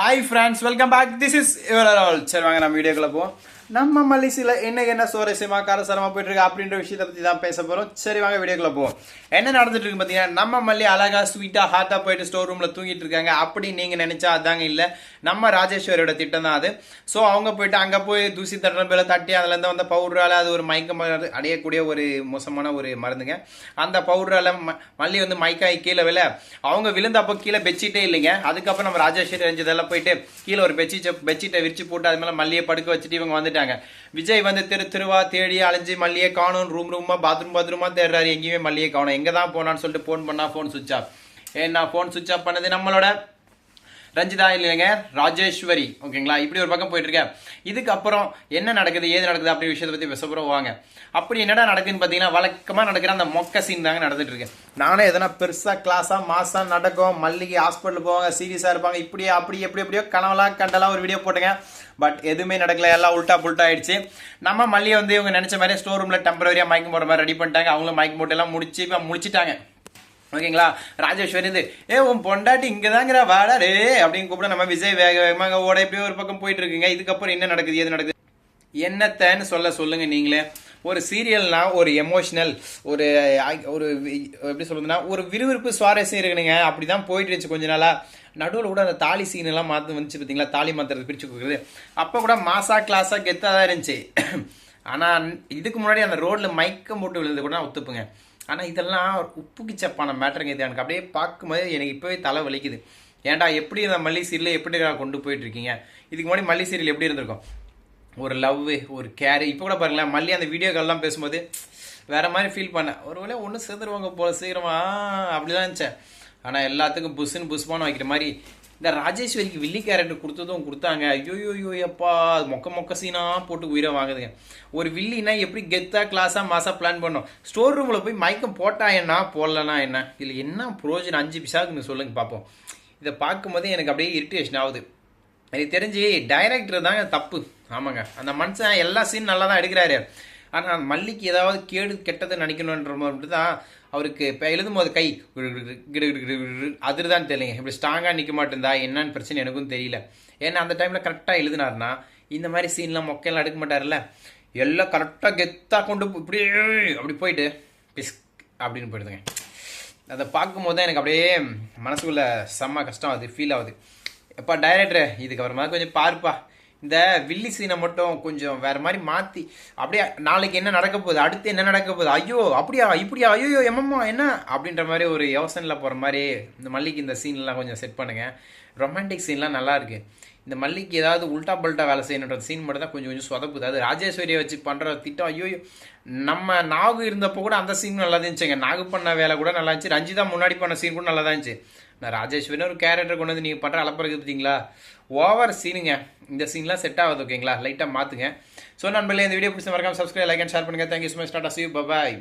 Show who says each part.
Speaker 1: Hi friends welcome back this is இவர் சரி வாங்க நம்ம வீடியோக்குள்ளே போவோம். நம்ம மல்லிசில என்னைக்கு என்ன சுவாரஸ்யமா காரசாரமா போயிட்டு இருக்கு அப்படின்ற விஷயத்தை பத்தி தான் பேச போறோம். சரி வாங்க வீடியோக்குள்ள போவோம். என்ன நடந்துட்டு இருக்கு பாத்தீங்கன்னா நம்ம மல்லி அழகா ஸ்வீட்டா ஹாட்டா போயிட்டு ஸ்டோர் ரூம்ல தூங்கிட்டு இருக்காங்க. அப்படி நீங்க நினைச்சா அதாங்க இல்ல. நம்ம ராஜேஸ்வரியோட திட்டம் தான் அது. ஸோ அவங்க போயிட்டு அங்க போய் தூசி தட்டுற பேர தட்டி அதுல இருந்து வந்த பவுடரால அது ஒரு மயக்கம் அடையக்கூடிய ஒரு மோசமான ஒரு மருந்துங்க. அந்த பவுடரால மல்லி வந்து மயக்காய் கீழே விழ அவங்க விழுந்தப்போ கீழே பெட்ஷீட்டே இல்லைங்க. அதுக்கப்புறம் நம்ம ராஜேஸ்வரி அஞ்சதெல்லாம் போயிட்டு கீழே ஒரு பெட்ஷீட்டை பெட்ஷீட்டை விரிச்சு போட்டு அது மேலே மல்லியை படுக்க வச்சுட்டு இவங்க வந்துட்டு வந்துட்டாங்க விஜய் வந்து திரு திருவா தேடி அலைஞ்சு மல்லியே காணும் ரூம் ரூமா பாத்ரூம் பாத்ரூமா தேடுறாரு. எங்கேயுமே மல்லியை காணும். எங்கே தான் போனான்னு சொல்லிட்டு ஃபோன் பண்ணா ஃபோன் சுவிச் ஆஃப் ஏன்னா ஃபோன் சுவிச் ஆஃப் பண்ணது நம்மளோட ரஞ்சிதா இல்லைங்க ராஜேஸ்வரி. ஓகேங்களா? இப்படி ஒரு பக்கம் போயிட்டு இதுக்கப்புறம் என்ன நடக்குது ஏது நடக்குது அப்படி விஷயத்தை பற்றி பேச போகிறோம் வாங்க. அப்படி என்னடா நடக்குதுன்னு பார்த்தீங்கன்னா வழக்கமாக நடக்கிற அந்த மொக்க சீன் தாங்க நடந்துட்டு இருக்கு. நானே எதனா பெருசாக கிளாஸாக மாசாக நடக்கும் மல்லிகை ஹாஸ்பிட்டல் போவாங்க சீரியஸாக இருப்பாங்க இப்படியே அப்படி எப்படி எப்படியோ கனவெல்லாம் கண்டெல்லாம் ஒரு வீடியோ போட்டுங்க. பட் எதுவுமே நடக்கல எல்லாம் உல்ட்டா புல்ட்டா ஆயிடுச்சு. நம்ம மல்லியை வந்து இவங்க நினச்ச மாதிரி ஸ்டோர் ரூமில் டெம்பரவரியாக மயக்கம் போடுற மாதிரி ரெடி பண்ணிட்டாங்க. அவங்களும் மயக்கம் போட்டு எல்லாம் முடிச்சு இப்போ முடிச்சிட்டாங்க. ஓகேங்களா? ராஜேஸ்வரி இருந்து ஏ உன் பொண்டாட்டி இங்கே தாங்கிற வாடா டே அப்படின்னு கூப்பிட நம்ம விஜய் வேக வேகமாக ஓட எப்படியோ ஒரு பக்கம் போயிட்டு இருக்குங்க. இதுக்கப்புறம் என்ன நடக்குது ஏது நடக்குது? என்னத்தன்னு சொல்ல சொல்லுங்க நீங்களே. ஒரு சீரியல்னா ஒரு எமோஷனல் ஒரு ஒரு எப்படி சொல்றதுன்னா ஒரு விறுவிறுப்பு சுவாரஸ்யம் இருக்கணுங்க அப்படி தான் போயிட்டு இருந்துச்சு கொஞ்ச நாளாக நடுவில் கூட அந்த தாலி சீன் எல்லாம் மாற்ற வந்துச்சு பார்த்தீங்களா தாலி மாத்துறது பிரிச்சு கொடுக்குறது. அப்போ கூட மாசா கிளாஸாக கெத்தாக தான் இருந்துச்சு. ஆனால் இதுக்கு முன்னாடி அந்த ரோட்ல மயக்கம் போட்டு விழுந்து கூட நான் ஒத்துப்புங்க. ஆனால் இதெல்லாம் உப்புக்கு சப்பான மேட்டருங்க இது. எனக்கு அப்படியே பார்க்கும்போது எனக்கு இப்போவே தலை வலிக்குது. ஏன்டா எப்படி இந்த மல்லி சீரியல் எப்படி கொண்டு போயிட்டுருக்கீங்க? இதுக்கு முன்னாடி மல்லி சீரியல் எப்படி இருந்திருக்கும்? ஒரு லவ் ஒரு கேர் இப்போ கூட பாருங்களேன் மல்லி அந்த வீடியோக்கள்லாம் பேசும்போது வேறு மாதிரி ஃபீல் பண்ணேன். ஒரு ஒருவேளை ஒன்று சேர்ந்துருவாங்க போல சீக்கிரமா. அப்படிதான் இருந்துச்சேன் ஆனால் எல்லாத்துக்கும் புஷ்ஷுன்னு புஷ்பான்னு வைக்கிற மாதிரி இந்த ராஜேஸ்வரிக்கு வில்லி கேரக்டர் கொடுத்ததும் கொடுத்தாங்க. ஐயோயோயோ எப்பா மொக்க மொக்க சீனா போட்டு உயிரை வாங்குதுங்க. ஒரு வில்லினா எப்படி கெத்தா கிளாஸா மாசா பிளான் பண்ணோம்? ஸ்டோர் ரூம்ல போய் மயக்கம் போட்டா என்ன? போடலனா என்ன? இதில் என்ன ப்ரோஜனம்? அஞ்சு பிசாக்குன்னு சொல்லுங்க பார்ப்போம் இதை பார்க்கும்போதே எனக்கு அப்படியே இரிட்டேஷன் ஆகுது. எனக்கு தெரிஞ்சு டைரக்டர் தாங்க தப்பு. ஆமாங்க. அந்த மனுஷன் எல்லா சீன் நல்லா தான் எடுக்கிறாரு. ஆனால் மல்லிக்கு ஏதாவது கேடு கெட்டதை நினைக்கணுன்ற மாதிரி தான் அவருக்கு இப்போ எழுதும் போது கை அதுதான் தெரியலைங்க. இப்படி ஸ்ட்ராங்காக நிற்க மாட்டேந்தா என்னன்னு பிரச்சனை எனக்கும் தெரியல. ஏன்னா அந்த டைமில் கரெக்டாக எழுதினார்னா இந்த மாதிரி சீன்லாம் மொக்கையெல்லாம் எடுக்க மாட்டார்ல எல்லாம் கரெக்டாக கெத்தாக கொண்டு இப்படி அப்படி போயிட்டு பிஸ் அப்படின்னு போயிடுதுங்க. அதை பார்க்கும்போது தான் எனக்கு அப்படியே மனசுக்குள்ளே செம்ம கஷ்டம் ஆகுது ஃபீல் ஆகுது. எப்பா டைரக்டர் இதுக்கு அப்புறமா கொஞ்சம் பார்ப்பா. இந்த வில்லி சீனை மட்டும் கொஞ்சம் வேற மாதிரி மாற்றி அப்படியே நாளைக்கு என்ன நடக்க போகுது அடுத்து என்ன நடக்க போகுது ஐயோ அப்படியா இப்படியா ஐயோ எம்மம்மா என்ன? அப்படின்ற மாதிரி ஒரு யோசனையில் போகிற மாதிரி இந்த மல்லிக்கு இந்த சீன்லாம் கொஞ்சம் செட் பண்ணுங்க. ரொமான்டிக் சீன்லாம் நல்லா இருக்கு. இந்த மல்லிக்கு ஏதாவது உல்டா பல்ட்டா வேலை செய்யணுன்ற சீன் மட்டும் தான் கொஞ்சம் கொஞ்சம் சொதப்புது. அது ராஜேஸ்வரியை வச்சு பண்ணுற திட்டம் ஐயோ நம்ம நாகு இருந்தப்போ கூட அந்த சீன் நல்லா இருந்துச்சுங்க. நாகு பண்ண வேலை கூட நல்லா இருந்துச்சு. ரஞ்சிதா முன்னாடி பண்ண சீன் கூட நல்லா தான் இருந்துச்சு. நான் ராஜேஸ்வரின்னு ஒரு கேரக்டர் கொண்டு வந்து நீங்கள் பண்ணுற அலப்பறகு பார்த்தீங்களா ஓவர் சீனுங்க இந்த சீன்லாம் செட் ஆகுது ஓகேங்களா லைட்டாக மாற்றுங்க ஸோ நண்பர்களே இந்த வீடியோ பிடிச்ச மறக்காம சப்ஸ்கிரைப் லைக் அண்ட் ஷேர் பண்ணுங்கள் thank you so much tata see bye